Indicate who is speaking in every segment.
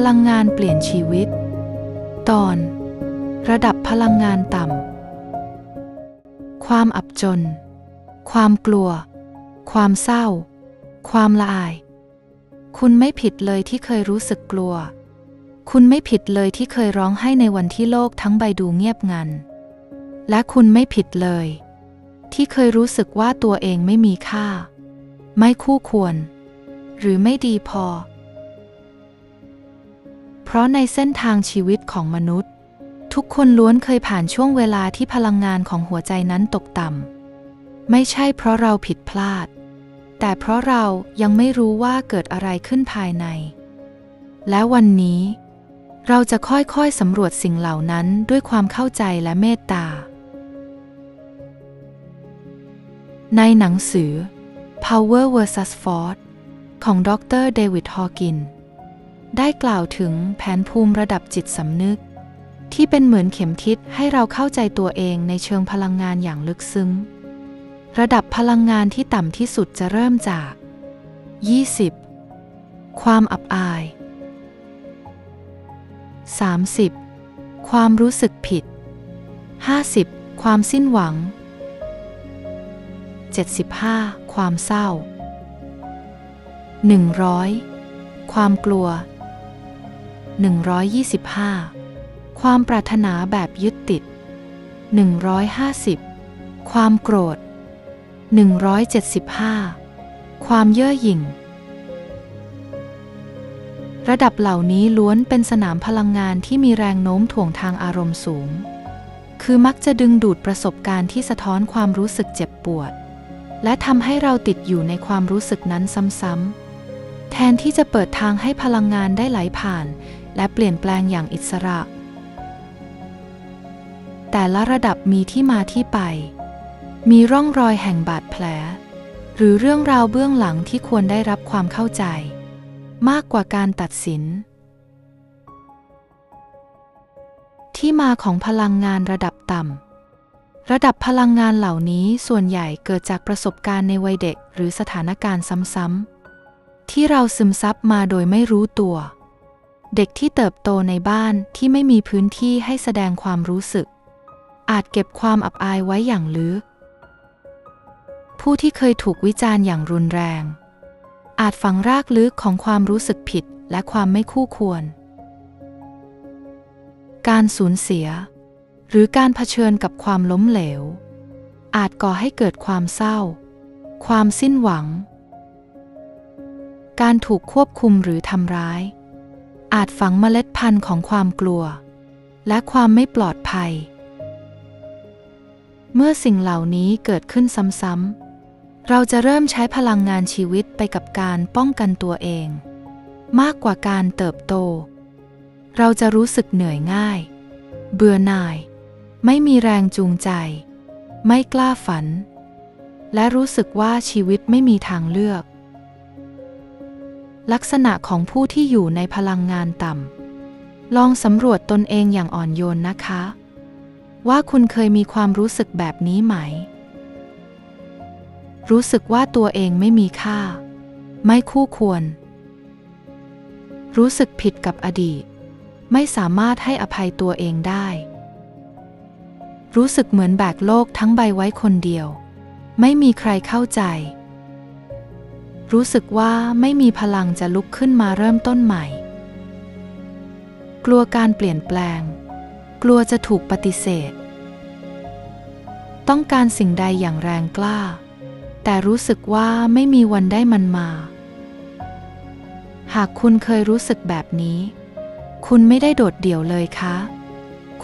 Speaker 1: พลังงานเปลี่ยนชีวิต ตอน ระดับพลังงานต่ำ ความอับจน ความกลัว ความเศร้า ความละอาย คุณไม่ผิดเลยที่เคยรู้สึกกลัว คุณไม่ผิดเลยที่เคยร้องไห้ในวันที่โลกทั้งใบดูเงียบงัน และคุณไม่ผิดเลย ที่เคยรู้สึกว่าตัวเองไม่มีค่า ไม่คู่ควร หรือไม่ดีพอ เพราะในเส้นทางชีวิตของมนุษย์ ทุกคนล้วนเคยผ่านช่วงเวลาที่พลังงานของหัวใจนั้นตกต่ำไม่ใช่เพราะเราผิดพลาด แต่เพราะเรายังไม่รู้ว่าเกิดอะไรขึ้นภายใน และวันนี้ เราจะค่อยๆสำรวจสิ่งเหล่านั้นด้วยความเข้าใจและเมตตา ในหนังสือ Power vs Force ของดรเดวิดฮอกิน ได้กล่าวถึงแผนภูมิระดับจิตสำนึก ที่เป็นเหมือนเข็มทิศให้เราเข้าใจตัวเองในเชิงพลังงานอย่างลึกซึ้ง ระดับพลังงานที่ต่ำที่สุดจะเริ่มจาก 20. ความอับอาย 30. ความรู้สึกผิด 50. ความสิ้นหวัง 75. ความเศร้า 100. ความกลัว 125. ความปรารถนาแบบยึดติด 150. ความโกรธ 175. ความเย่อหยิ่ง ระดับเหล่านี้ล้วนเป็นสนามพลังงานที่มีแรงโน้มถ่วงทางอารมณ์สูง คือมักจะดึงดูดประสบการณ์ที่สะท้อนความรู้สึกเจ็บปวด และทำให้เราติดอยู่ในความรู้สึกนั้นซ้ำๆแทนที่จะเปิดทางให้พลังงานได้ไหลผ่าน และเปลี่ยนแปลงอย่างอิสระ แต่ละระดับมีที่มาที่ไป มีร่องรอยแห่งบาดแผล หรือเรื่องราวเบื้องหลังที่ควรได้รับความเข้าใจ มากกว่าการตัดสิน ที่มาของพลังงานระดับต่ำระดับพลังงานเหล่านี้ส่วนใหญ่เกิดจากประสบการณ์ในวัยเด็กหรือสถานการณ์ซ้ำๆที่เราซึมซับมาโดยไม่รู้ตัว เด็กที่เติบโตในบ้านที่ไม่มีพื้นที่ให้แสดงความรู้สึก อาจเก็บความอับอายไว้อย่างลึก ผู้ที่เคยถูกวิจารณ์อย่างรุนแรง อาจฝังรากลึกของความรู้สึกผิดและความไม่คู่ควร การสูญเสีย หรือการเผชิญกับความล้มเหลว อาจก่อให้เกิดความเศร้า ความสิ้นหวัง การถูกควบคุมหรือทำร้าย อาจฝังเมล็ดพันธุ์ของความกลัว และความไม่ปลอดภัย เมื่อสิ่งเหล่านี้เกิดขึ้นซ้ำๆ เราจะเริ่มใช้พลังงานชีวิตไปกับการป้องกันตัวเอง มากกว่าการเติบโต เราจะรู้สึกเหนื่อยง่าย เบื่อหน่าย ไม่มีแรงจูงใจ ไม่กล้าฝัน และรู้สึกว่าชีวิตไม่มีทางเลือก ลักษณะของผู้ที่อยู่ในพลังงานต่ำ ลองสำรวจตนเองอย่างอ่อนโยนนะคะ ว่าคุณเคยมีความรู้สึกแบบนี้ไหม รู้สึกว่าตัวเองไม่มีค่า ไม่คู่ควร รู้สึกผิดกับอดีต ไม่สามารถให้อภัยตัวเองได้ รู้สึกเหมือนแบกโลกทั้งใบไว้คนเดียว ไม่มีใครเข้าใจ รู้สึกว่าไม่มีพลังจะลุกขึ้นมาเริ่มต้นใหม่ กลัวการเปลี่ยนแปลง กลัวจะถูกปฏิเสธ ต้องการสิ่งใดอย่างแรงกล้า แต่รู้สึกว่าไม่มีวันได้มันมา หากคุณเคยรู้สึกแบบนี้ คุณไม่ได้โดดเดี่ยวเลยคะ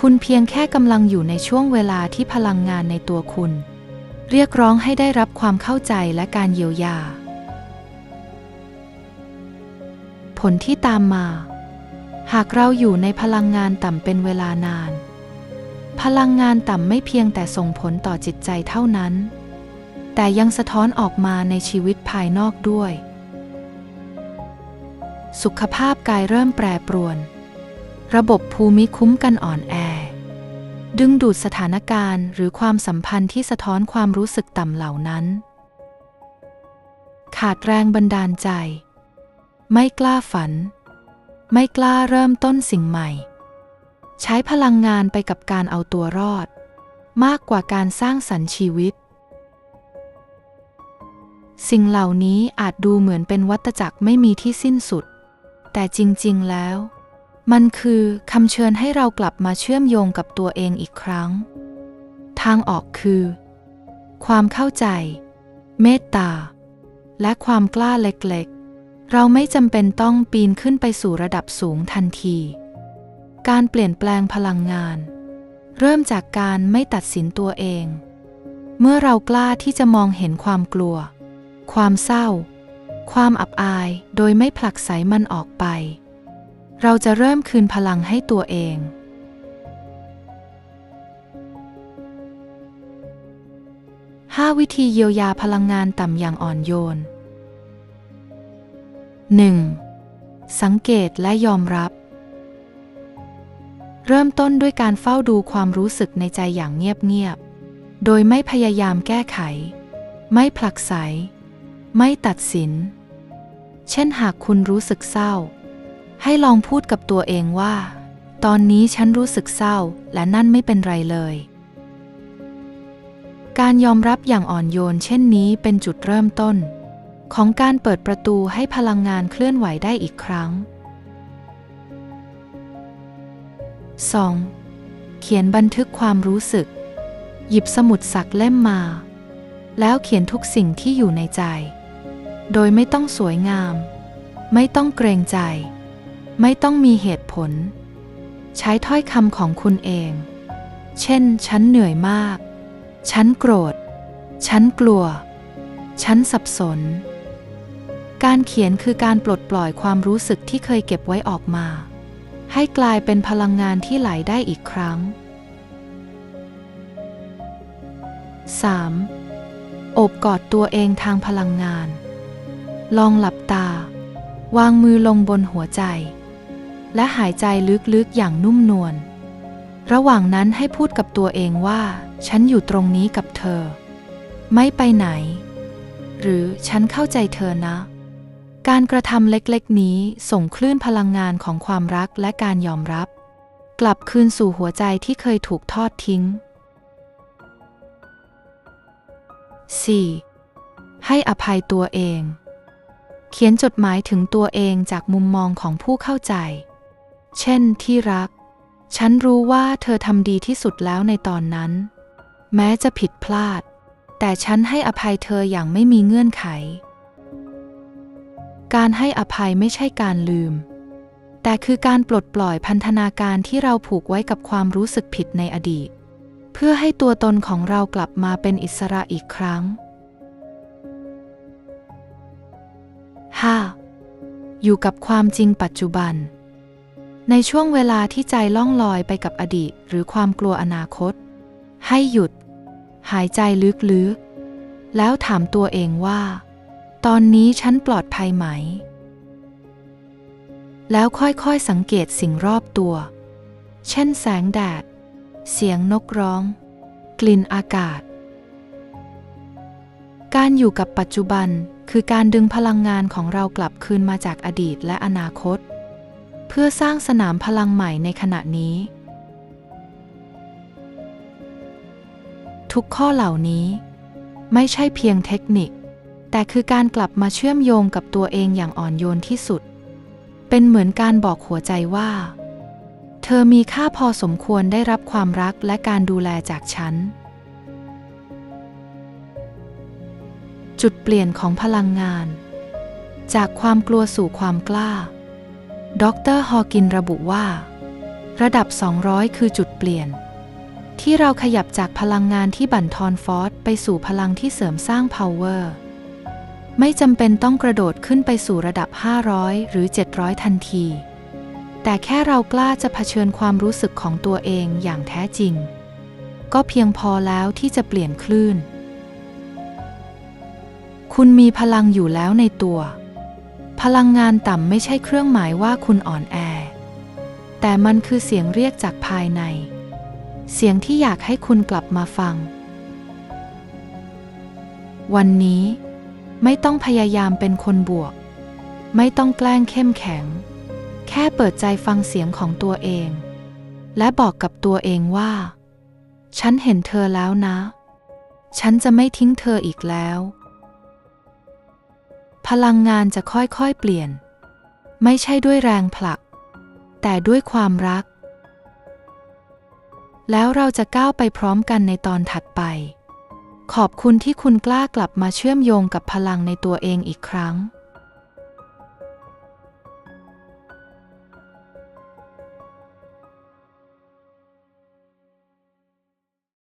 Speaker 1: คุณเพียงแค่กำลังอยู่ในช่วงเวลาที่พลังงานในตัวคุณ เรียกร้องให้ได้รับความเข้าใจและการเยียวยา ผลที่ตามมา หากเราอยู่ในพลังงานต่ำเป็นเวลานาน พลังงานต่ำไม่เพียงแต่ส่งผลต่อจิตใจเท่านั้น แต่ยังสะท้อนออกมาในชีวิตภายนอกด้วย สุขภาพกายเริ่มแปรปรวน ระบบภูมิคุ้มกันอ่อนแอ ดึงดูดสถานการณ์หรือความสัมพันธ์ที่สะท้อนความรู้สึกต่ำเหล่านั้น ขาดแรงบันดาลใจ ไม่กล้าฝัน ไม่กล้าเริ่มต้นสิ่งใหม่ ใช้พลังงานไปกับการเอาตัวรอด มากกว่าการสร้างสรรค์ชีวิต สิ่งเหล่านี้อาจดูเหมือนเป็นวัฏจักรไม่มีที่สิ้นสุด แต่จริงๆแล้ว มันคือคำเชิญให้เรากลับมาเชื่อมโยงกับตัวเองอีกครั้ง ทางออกคือ ความเข้าใจ เมตตา และความกล้าเล็กๆ เราไม่จำเป็นต้องปีนขึ้นไปสู่ระดับสูงทันที การเปลี่ยนแปลงพลังงาน เริ่มจากการไม่ตัดสินตัวเอง เมื่อเรากล้าที่จะมองเห็นความกลัว ความเศร้า ความอับอายโดยไม่ผลักไสมันออกไป เราจะเริ่มคืนพลังให้ตัวเอง 5 วิธีเยียวยาพลังงานต่ำอย่างอ่อนโยน 1. สังเกตและยอมรับ เริ่มต้นด้วยการเฝ้าดูความรู้สึกในใจอย่างเงียบๆ โดยไม่พยายามแก้ไข ไม่ผลักไส ไม่ตัดสิน เช่นหากคุณรู้สึกเศร้า ให้ลองพูดกับตัวเองว่า ตอนนี้ฉันรู้สึกเศร้าและนั่นไม่เป็นไรเลย การยอมรับอย่างอ่อนโยนเช่นนี้เป็นจุดเริ่มต้น ของการเปิดประตูให้พลังงานเคลื่อนไหวได้อีกครั้ง 2. เขียนบันทึกความรู้สึก หยิบสมุดสักเล่มมา แล้วเขียนทุกสิ่งที่อยู่ในใจ โดยไม่ต้องสวยงาม ไม่ต้องเกรงใจ ไม่ต้องมีเหตุผล ใช้ถ้อยคำของคุณเอง เช่น ฉันเหนื่อยมาก ฉันโกรธ ฉันกลัว ฉันสับสน การเขียนคือการปลดปล่อยความรู้สึกที่เคยเก็บไว้ออกมา ให้กลายเป็นพลังงานที่ไหลได้อีกครั้ง 3. โอบกอดตัวเองทางพลังงาน ลองหลับตา วางมือลงบนหัวใจ และหายใจลึกๆอย่างนุ่มนวล ระหว่างนั้นให้พูดกับตัวเองว่า ฉันอยู่ตรงนี้กับเธอ ไม่ไปไหน หรือฉันเข้าใจเธอนะ การกระทำเล็กๆ นี้ส่งคลื่นพลังงานของความรักและการยอมรับ กลับคืนสู่หัวใจที่เคยถูกทอดทิ้ง 4. ให้อภัยตัวเอง เขียนจดหมายถึงตัวเองจากมุมมองของผู้เข้าใจ เช่นที่รัก ฉันรู้ว่าเธอทำดีที่สุดแล้วในตอนนั้น แม้จะผิดพลาด แต่ฉันให้อภัยเธออย่างไม่มีเงื่อนไข การให้อภัยไม่ใช่การลืม แต่คือการปลดปล่อยพันธนาการที่เราผูกไว้กับความรู้สึกผิดในอดีต เพื่อให้ตัวตนของเรากลับมาเป็นอิสระอีกครั้ง 5. อยู่กับความจริงปัจจุบัน ในช่วงเวลาที่ใจล่องลอยไปกับอดีต หรือความกลัวอนาคต ให้หยุด หายใจลึกๆ แล้วถามตัวเองว่า ตอนนี้ฉันปลอดภัยไหม แล้วค่อยๆสังเกตสิ่งรอบตัว เช่นแสงแดด เสียงนกร้อง กลิ่นอากาศ การอยู่กับปัจจุบันคือการดึงพลังงานของเรากลับคืนมาจากอดีตและอนาคต เพื่อสร้างสนามพลังใหม่ในขณะนี้ ทุกข้อเหล่านี้ ไม่ใช่เพียงเทคนิค แต่คือการกลับมาเชื่อมโยงกับตัวเองอย่างอ่อนโยนที่สุด เป็นเหมือนการบอกหัวใจว่า เธอมีค่าพอสมควรได้รับความรักและการดูแลจากฉัน จุดเปลี่ยนของพลังงาน จากความกลัวสู่ความกล้า ดรฮอกินระบุว่า ระดับ 200 คือจุดเปลี่ยนที่เราขยับจากพลังงานที่บั่นทอนฟอสไปสู่พลังที่เสริมสร้าง power ไม่จำเป็นต้องกระโดดขึ้นไปสู่ระดับ 500 หรือ 700 ทันที แต่แค่เรากล้าจะเผชิญความรู้สึกของตัวเองอย่างแท้จริง ก็เพียงพอแล้วที่จะเปลี่ยนคลื่น คุณมีพลังอยู่แล้วในตัว พลังงานต่ำไม่ใช่เครื่องหมายว่าคุณอ่อนแอ แต่มันคือเสียงเรียกจากภายใน เสียงที่อยากให้คุณกลับมาฟัง วันนี้ ไม่ต้องพยายามเป็นคนบวก ไม่ต้องแกล้งเข้มแข็ง แค่เปิดใจฟังเสียงของตัวเอง และบอกกับตัวเองว่า ฉันเห็นเธอแล้วนะ ฉันจะไม่ทิ้งเธออีกแล้ว พลังงานจะค่อยๆเปลี่ยน ไม่ใช่ด้วยแรงผลัก แต่ด้วยความรัก แล้วเราจะก้าวไปพร้อมกันในตอนถัดไป ขอบคุณที่คุณกล้ากลับมาเชื่อมโยงกับพลังในตัวเองอีกครั้ง